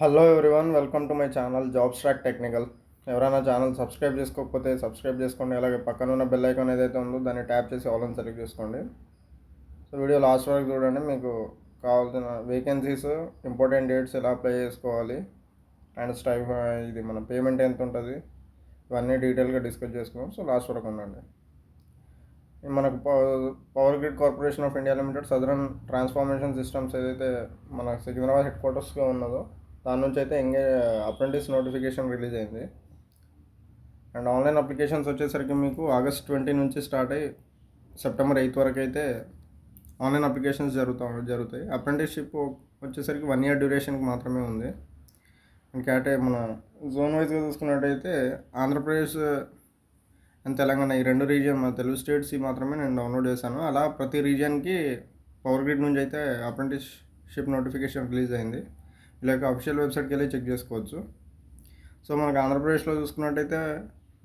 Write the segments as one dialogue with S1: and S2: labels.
S1: Hello everyone welcome to my channel job track technical ఎవరైనా channel subscribe చేసుకోకపోతే subscribe చేసుకోండి. అలాగే పక్కన ఉన్న బెల్ ఐకాన్ ఏదైతే ఉందో దాన్ని ట్యాప్ చేసి ఆల్ అని సెలెక్ట్ చేసుకోండి. సో వీడియో లాస్ట్ వరకు చూడండి. మీకు కావాల్సిన వేకెన్సీస్ ఇంపార్టెంట్ డేట్స్ ఎలా అప్లై చేసుకోవాలి అండ్ స్టైఫ్ ఇది మన పేమెంట్ ఎంత ఉంటుంది ఇవన్నీ డీటెయిల్గా డిస్కస్ చేసుకున్నాం సో లాస్ట్ వరకు ఉండండి. మనకు power grid corporation of India limited southern transformation systems ఏదైతే మన సికింద్రాబాద్ హెడ్ క్వార్టర్స్గా ఉన్నదో దాని నుంచి అయితే ఎంగే అప్రెంటిస్ నోటిఫికేషన్ రిలీజ్ అయింది. అండ్ ఆన్లైన్ అప్లికేషన్స్ వచ్చేసరికి మీకు ఆగస్ట్ ట్వంటీ నుంచి స్టార్ట్ అయ్యి సెప్టెంబర్ ఎయిత్ వరకు అయితే ఆన్లైన్ అప్లికేషన్స్ జరుగుతా జరుగుతాయి. అప్రెంటిస్షిప్ వచ్చేసరికి వన్ ఇయర్ డ్యూరేషన్కి మాత్రమే ఉంది. ఇంకా అంటే మన జోన్ వైజ్గా చూసుకున్నట్టయితే ఆంధ్రప్రదేశ్ అండ్ తెలంగాణ ఈ రెండు రీజియన్ మన తెలుగు స్టేట్స్ మాత్రమే నేను డౌన్లోడ్ చేశాను. అలా ప్రతి రీజియన్కి పవర్ గ్రిడ్ నుంచి అయితే అప్రెంటిస్షిప్ నోటిఫికేషన్ రిలీజ్ అయింది. లేక అఫీషియల్ వెబ్సైట్కి వెళ్ళి చెక్ చేసుకోవచ్చు. సో మనకు ఆంధ్రప్రదేశ్లో చూసుకున్నట్టయితే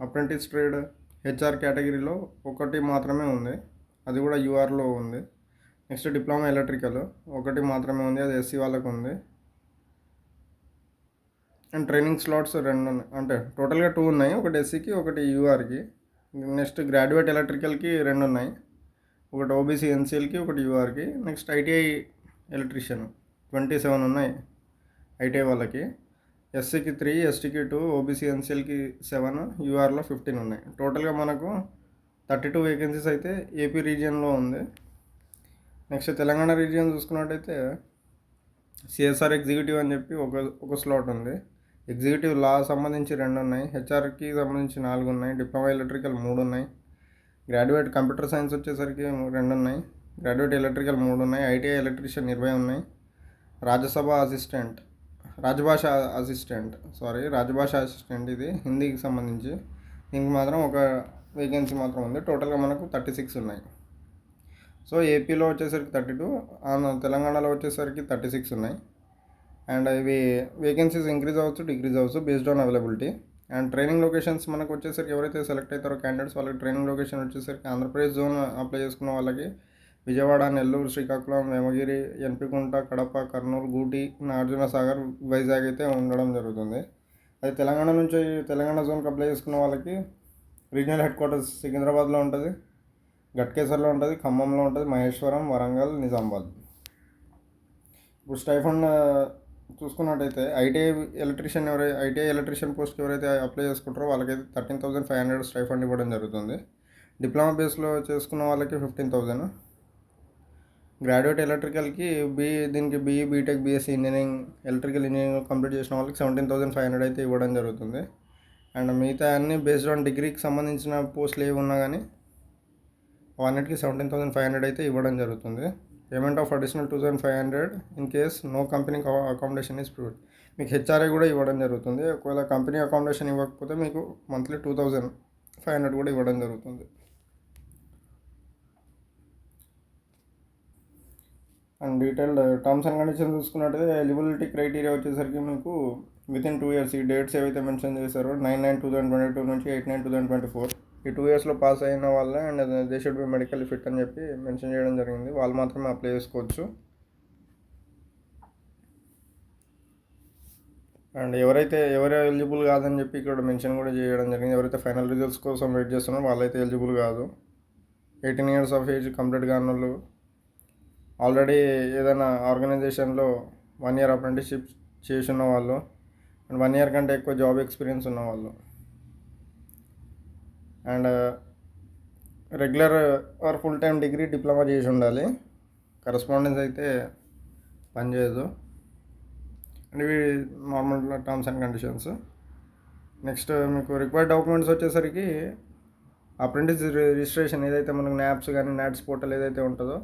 S1: అప్రెంటిస్ ట్రేడ్ హెచ్ఆర్ కేటగిరీలో ఒకటి మాత్రమే ఉంది. అది కూడా యూఆర్లో ఉంది. నెక్స్ట్ డిప్లొమా ఎలక్ట్రికల్ ఒకటి మాత్రమే ఉంది. అది ఎస్సీ వాళ్ళకు ఉంది. అండ్ ట్రైనింగ్ స్లాట్స్ రెండు ఉన్నాయి. అంటే టోటల్గా టూ ఉన్నాయి. ఒకటి ఎస్సీకి ఒకటి యూఆర్కి నెక్స్ట్ గ్రాడ్యుయేట్ ఎలక్ట్రికల్కి రెండు ఉన్నాయి. ఒకటి ఓబీసీ ఎన్సీఎల్కి ఒకటి యూఆర్కి next ITI electrician twenty seven ఉన్నాయి. ఐటీఐ వాళ్ళకి. ఎస్సీకి త్రీ ఎస్టీకి టూ ఓబీసీ ఎన్సీఎల్కి సెవెన్ యూఆర్లో ఫిఫ్టీన్ ఉన్నాయి. టోటల్గా మనకు థర్టీ టూ వేకెన్సీస్ అయితే ఏపీ రీజియన్లో ఉంది. నెక్స్ట్ తెలంగాణ రీజియన్ చూసుకున్నట్టయితే సిఎస్ఆర్ ఎగ్జిక్యూటివ్ అని చెప్పి ఒక ఒక స్లాట్ ఉంది. ఎగ్జిక్యూటివ్ లా సంబంధించి రెండు ఉన్నాయి. హెచ్ఆర్కి సంబంధించి నాలుగు ఉన్నాయి. డిప్లొమా ఎలక్ట్రికల్ మూడు ఉన్నాయి. గ్రాడ్యుయేట్ కంప్యూటర్ సైన్స్ వచ్చేసరికి రెండు ఉన్నాయి. గ్రాడ్యుయేట్ ఎలక్ట్రికల్ మూడు ఉన్నాయి. ఐటీఐ ఎలక్ట్రీషియన్ ఇరవై ఉన్నాయి. Rajyasabha assistant Rajbhasha assistant sorry Rajbhasha assistant ఇది హిందీకి సంబంధించి. దీనికి మాత్రం ఒక వేకెన్సీ మాత్రం ఉంది. టోటల్గా మనకు థర్టీ సిక్స్ ఉన్నాయి. సో ఏపీలో వచ్చేసరికి థర్టీ టూ తెలంగాణలో వచ్చేసరికి థర్టీ సిక్స్ ఉన్నాయి. అండ్ ఇవి వేకెన్సీస్ ఇంక్రీజ్ అవ్వచ్చు డిక్రీజ్ అవ్వచ్చు based on availability and training locations మనకు వచ్చేసరికి ఎవరైతే సెలెక్ట్ అవుతారో క్యాండిడేట్స్ వాళ్ళకి ట్రైనింగ్ లొకేషన్ వచ్చేసరికి ఆంధ్రప్రదేశ్ జోన్ అప్లై చేసుకున్న వాళ్ళకి విజయవాడ నెల్లూరు శ్రీకాకుళం వేమగిరి ఎన్పికుంట కడప కర్నూలు గూటి నాగార్జున సాగర్ వైజాగ్ అయితే ఉండడం జరుగుతుంది. అది తెలంగాణ నుంచి తెలంగాణ జోన్కి అప్లై చేసుకున్న వాళ్ళకి రీజనల్ హెడ్ క్వార్టర్స్ సికింద్రాబాద్లో ఉంటుంది గట్కేసర్లో ఉంటుంది ఖమ్మంలో ఉంటుంది మహేశ్వరం వరంగల్ నిజామాబాద్. ఇప్పుడు స్టైఫండ్ చూసుకున్నట్టయితే ఐటీఐ ఎలక్ట్రీషియన్ ఎవరైతే ఐటీఐ ఎలక్ట్రీషియన్ పోస్ట్కి ఎవరైతే అప్లై చేసుకుంటారో వాళ్ళకైతే thirteen thousand five hundred stipend ఇవ్వడం జరుగుతుంది. డిప్లొమా బేస్లో చేసుకున్న వాళ్ళకి ఫిఫ్టీన్ థౌసండ్. గ్రాడ్యుయేట్ ఎలక్ట్రికల్కి బీ దీనికి BE BTech BSc engineering electrical engineering complete చేసిన వాళ్ళకి సెవెంటీన్ థౌసండ్ ఫైవ్ హండ్రెడ్ అయితే ఇవ్వడం జరుగుతుంది. అండ్ మిగతా అన్ని బేస్డ్ ఆన్ డిగ్రీకి సంబంధించిన పోస్టులు ఏవి ఉన్నా కానీ అన్నిటికీ సెవెంటీన్ థౌసండ్ ఫైవ్ హండ్రెడ్ అయితే ఇవ్వడం జరుగుతుంది. Payment of additional two thousand five hundred in case no company accommodation is proved మీకు హెచ్ఆర్ఐ కూడా ఇవ్వడం జరుగుతుంది. ఒకవేళ కంపెనీ అకామిడేషన్ ఇవ్వకపోతే మీకు monthly two thousand five hundred కూడా ఇవ్వడం జరుగుతుంది. And detailed terms and conditions చూసుకున్నట్టయితే ఎలిజిబిలిటీ క్రైటీరియా వచ్చేసరికి మీకు విత్ ఇన్ టూ ఇయర్స్ ఈ డేట్స్ ఏవైతే మెన్షన్ చేశారో nine nine two thousand twenty two నుంచి eight nine two thousand twenty four ఈ టూ ఇయర్స్లో పాస్ అయిన వాళ్ళే and they should be medical fit అని చెప్పి మెన్షన్ చేయడం జరిగింది. వాళ్ళు మాత్రమే అప్లై చేసుకోవచ్చు. అండ్ ఎవరైతే ఎవరు ఎలిజిబుల్ కాదని చెప్పి ఇక్కడ మెన్షన్ కూడా చేయడం జరిగింది. ఎవరైతే ఫైనల్ రిజల్ట్స్ కోసం వెయిట్ చేస్తున్నారో వాళ్ళైతే ఎలిజిబుల్ కాదు. Eighteen years of age complete కాని వాళ్ళు ఆల్రెడీ ఏదైనా ఆర్గనైజేషన్లో వన్ ఇయర్ అప్రెంటిస్షిప్ చేసి ఉన్నవాళ్ళు అండ్ వన్ ఇయర్ కంటే ఎక్కువ జాబ్ ఎక్స్పీరియన్స్ ఉన్నవాళ్ళు. And regular or full time degree diploma చేసి ఉండాలి. కరస్పాండెన్స్ అయితే పనిచేయదు అండ్ ఇవి normal terms and conditions. Next మీకు రిక్వైర్డ్ డాక్యుమెంట్స్ వచ్చేసరికి అప్రెంటిస్ రిజిస్ట్రేషన్ ఏదైతే మనకు న్యాప్స్ కానీ నాట్స్ పోర్టల్ ఏదైతే ఉంటుందో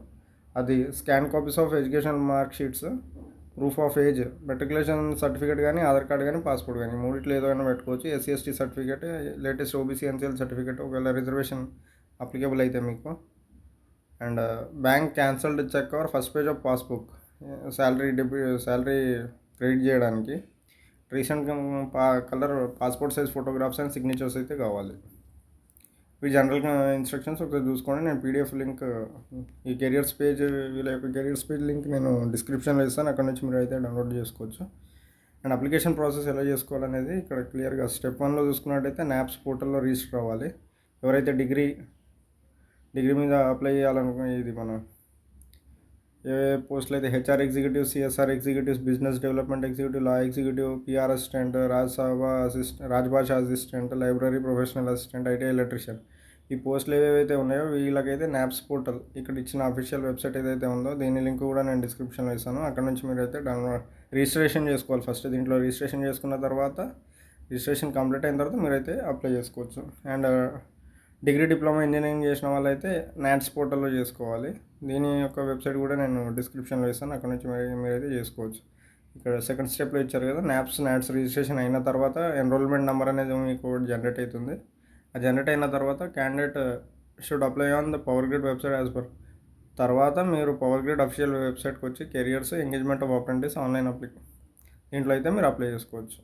S1: అది scan copies of education mark sheets proof of age matriculation certificate కానీ ఆధార్ కార్డ్ కానీ పాస్పోర్ట్ కానీ మూడిట్లో ఏదైనా పెట్టుకోవచ్చు. SC ST certificate latest OBC NCL certificate ఒకవేళ రిజర్వేషన్ అప్లికేబుల్ అయితే మీకు. And bank cancelled cheque or first page of passbook salary debi salary credit చేయడానికి. Recent pa colour passport size photographs and signatures అయితే కావాలి. ఇవి జనరల్ ఇన్స్ట్రక్షన్స్ ఒకసారి చూసుకోండి. నేను పీడిఎఫ్ లింక్ ఈ కెరియర్స్ పేజ్ వీళ్ళ యొక్క కెరియర్స్ పేజ్ లింక్ నేను డిస్క్రిప్షన్లో ఇస్తాను. అక్కడ నుంచి మీరు అయితే డౌన్లోడ్ చేసుకోవచ్చు. అండ్ అప్లికేషన్ ప్రాసెస్ ఎలా చేసుకోవాలనేది ఇక్కడ క్లియర్గా స్టెప్ వన్లో చూసుకున్నట్టయితే నాప్స్ పోర్టల్లో రిజిస్టర్ అవ్వాలి. ఎవరైతే డిగ్రీ డిగ్రీ మీద అప్లై చేయాలనుకునే ఇది మనం ఏ పోస్టులు అయితే HR executive CSR executives business development executive law executive PR assistant Rajya Sabha assistant Rajbhasha assistant library professional assistant IT electrician. ఈ పోస్టులు ఏవైతే ఉన్నాయో వీళ్ళకైతే నాప్స్ పోర్టల్ ఇక్కడ ఇచ్చిన అఫీషియల్ వెబ్సైట్ ఏదైతే ఉందో దీని లింక్ కూడా నేను డిస్క్రిప్షన్లో ఇస్తాను. అక్కడ నుంచి మీరు అయితే డౌన్లోడ్ రిజిస్ట్రేషన్ చేసుకోవాలి ఫస్ట్. దీంట్లో రిజిస్ట్రేషన్ చేసుకున్న తర్వాత రిజిస్ట్రేషన్ కంప్లీట్ అయిన తర్వాత మీరైతే అప్లై చేసుకోవచ్చు. అండ్ డిగ్రీ డిప్లొమా ఇంజనీరింగ్ చేసిన వాళ్ళైతే నాట్స్ పోర్టల్లో చేసుకోవాలి. దీని యొక్క వెబ్సైట్ కూడా నేను డిస్క్రిప్షన్లో ఇస్తాను. అక్కడ నుంచి మీరు మీరైతే చేసుకోవచ్చు. ఇక్కడ సెకండ్ స్టెప్లో ఇచ్చారు కదా నాప్స్ నాట్స్ రిజిస్ట్రేషన్ అయిన తర్వాత ఎన్రోల్మెంట్ నెంబర్ అనేది మీకు జనరేట్ అవుతుంది ఆ జనరేట్ అయిన తర్వాత candidate should apply on the power grid website as per. తర్వాత మీరు పవర్ గ్రిడ్ అఫీషియల్ వెబ్సైట్కి వచ్చి careers engagement of apprentice online apply దీంట్లో అయితే మీరు అప్లై చేసుకోవచ్చు.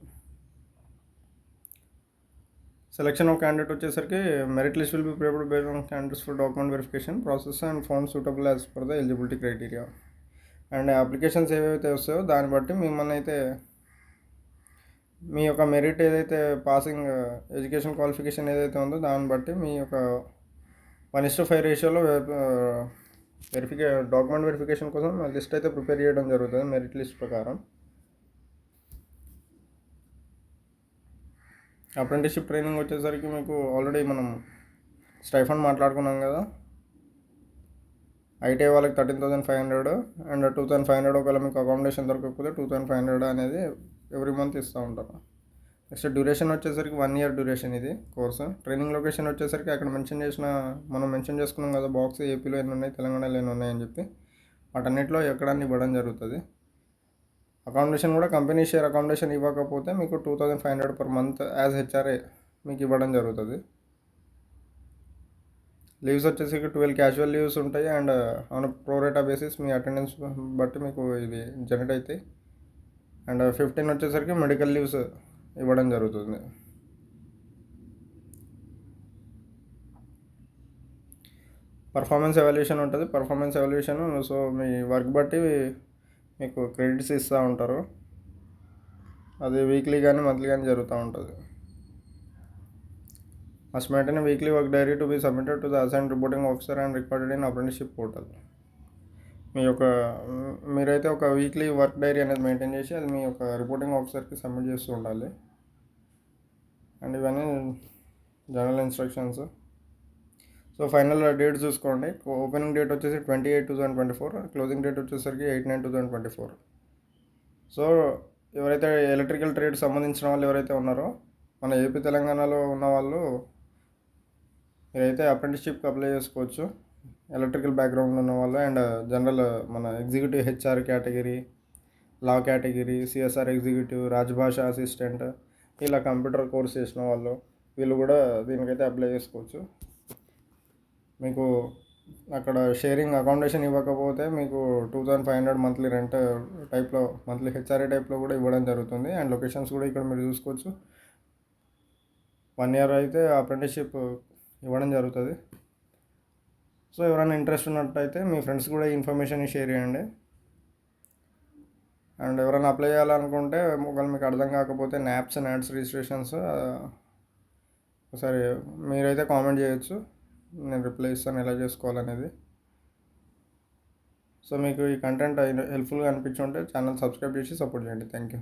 S1: సెలెక్షన్ ఆఫ్ క్యాండిడేట్ వచ్చేసరికి merit list will be prepared based on candidates for document verification process and form suitable as per the eligibility criteria and applications ఏవైతే వస్తాయో దాన్ని బట్టి మిమ్మల్ని అయితే మీ యొక్క మెరిట్ ఏదైతే పాసింగ్ ఎడ్యుకేషన్ క్వాలిఫికేషన్ ఏదైతే ఉందో దాన్ని బట్టి మీ యొక్క వన్ ఇస్ టు ఫైవ్ రేషియోలో వెరిఫికే డాక్యుమెంట్ వెరిఫికేషన్ కోసం లిస్ట్ అయితే ప్రిపేర్ చేయడం జరుగుతుంది మెరిట్ లిస్ట్ ప్రకారం. అప్రెంటిస్షిప్ ట్రైనింగ్ వచ్చేసరికి మీకు ఆల్రెడీ మనం స్టైఫండ్ మాట్లాడుకున్నాం కదా. ఐటీఐ వాళ్ళకి thirteen thousand five hundred and two thousand five hundred ఒకవేళ మీకు అకామిడేషన్ దొరకకపోతే టూ థౌసండ్ ఫైవ్ హండ్రెడ్ అనేది ఎవ్రీ మంత్ ఇస్తూ ఉంటారు. నెక్స్ట్ డ్యూరేషన్ వచ్చేసరికి వన్ ఇయర్ డ్యూరేషన్ ఇది కోర్సు ట్రైనింగ్ లొకేషన్ వచ్చేసరికి అక్కడ మెన్షన్ చేసిన మనం మెన్షన్ చేసుకున్నాం కదా బాక్స్ ఏపీలో ఎన్ని ఉన్నాయి తెలంగాణలో ఎన్ని ఉన్నాయని చెప్పి వాటన్నిటిలో ఎక్కడాన్ని ఇవ్వడం జరుగుతుంది. అకామిడేషన్ కూడా కంపెనీ షేర్ అకామిడేషన్ ఇవ్వకపోతే మీకు two thousand five hundred per month as HRA మీకు ఇవ్వడం జరుగుతుంది. లీవ్స్ వచ్చేసి ట్వెల్వ్ క్యాజువల్ లీవ్స్ ఉంటాయి and on pro rata basis me attendance బట్టి మీకు ఇది జనరేట్ అవుతాయి అండ్ ఫిఫ్టీన్ వచ్చేసరికి మెడికల్ లీవ్స్ ఇవ్వడం జరుగుతుంది. పర్ఫార్మెన్స్ ఎవాల్యూషన్ ఉంటుంది. పర్ఫార్మెన్స్ ఎవల్యూషన్ సో మీ వర్క్ బట్టి మీకు క్రెడిట్స్ ఇస్తూ ఉంటారు. అది వీక్లీ కానీ మంత్లీ కానీ జరుగుతూ ఉంటుంది. Must maintain weekly work diary to be submitted to the assign reporting officer and recorded in apprenticeship portal మీ యొక్క మీరైతే ఒక వీక్లీ వర్క్ డైరీ అనేది మెయింటైన్ చేసి అది మీ యొక్క రిపోర్టింగ్ ఆఫీసర్కి సబ్మిట్ చేస్తూ ఉండాలి. అండ్ ఇవన్నీ general instructions so final date చూసుకోండి. ఓపెనింగ్ డేట్ వచ్చేసి twenty eight two thousand twenty four closing date వచ్చేసరికి eight nine two thousand twenty four. So ఎవరైతే ఎలక్ట్రికల్ ట్రేడ్ సంబంధించిన వాళ్ళు ఎవరైతే ఉన్నారో మన ఏపీ తెలంగాణలో ఉన్న వాళ్ళు మీరైతే అప్రెంటిస్షిప్కి అప్లై చేసుకోవచ్చు. ఎలక్ట్రికల్ బ్యాక్గ్రౌండ్ ఉన్న వాళ్ళు అండ్ జనరల్ మన executive HR category law category CSR executive Rajbhasha assistant ఇలా కంప్యూటర్ కోర్స్ చేసిన వాళ్ళు వీళ్ళు కూడా దీనికైతే అప్లై చేసుకోవచ్చు. మీకు అక్కడ షేరింగ్ అకామిడేషన్ ఇవ్వకపోతే మీకు two thousand five hundred monthly rent టైప్లో మంత్లీ హెచ్ఆర్ఏ టైప్లో కూడా ఇవ్వడం జరుగుతుంది. అండ్ లొకేషన్స్ కూడా ఇక్కడ మీరు చూసుకోవచ్చు. వన్ ఇయర్ అయితే అప్రెంటిస్షిప్ ఇవ్వడం జరుగుతుంది. సో ఎవరైనా ఇంట్రెస్ట్ ఉన్నట్టయితే మీ ఫ్రెండ్స్ కూడా ఈ ఇన్ఫర్మేషన్ షేర్ చేయండి. అండ్ ఎవరైనా అప్లై చేయాలనుకుంటే ఒకవేళ మీకు అర్థం కాకపోతే నాప్స్ అండ్ యాడ్స్ రిజిస్ట్రేషన్స్ ఒకసారి మీరైతే కామెంట్ చేయొచ్చు. నేను రిప్లై ఇస్తాను ఎలా చేసుకోవాలనేది. సో మీకు ఈ కంటెంట్ హెల్ప్ఫుల్గా అనిపించి ఉంటే ఛానల్ సబ్స్క్రైబ్ చేసి సపోర్ట్ చేయండి. Thank you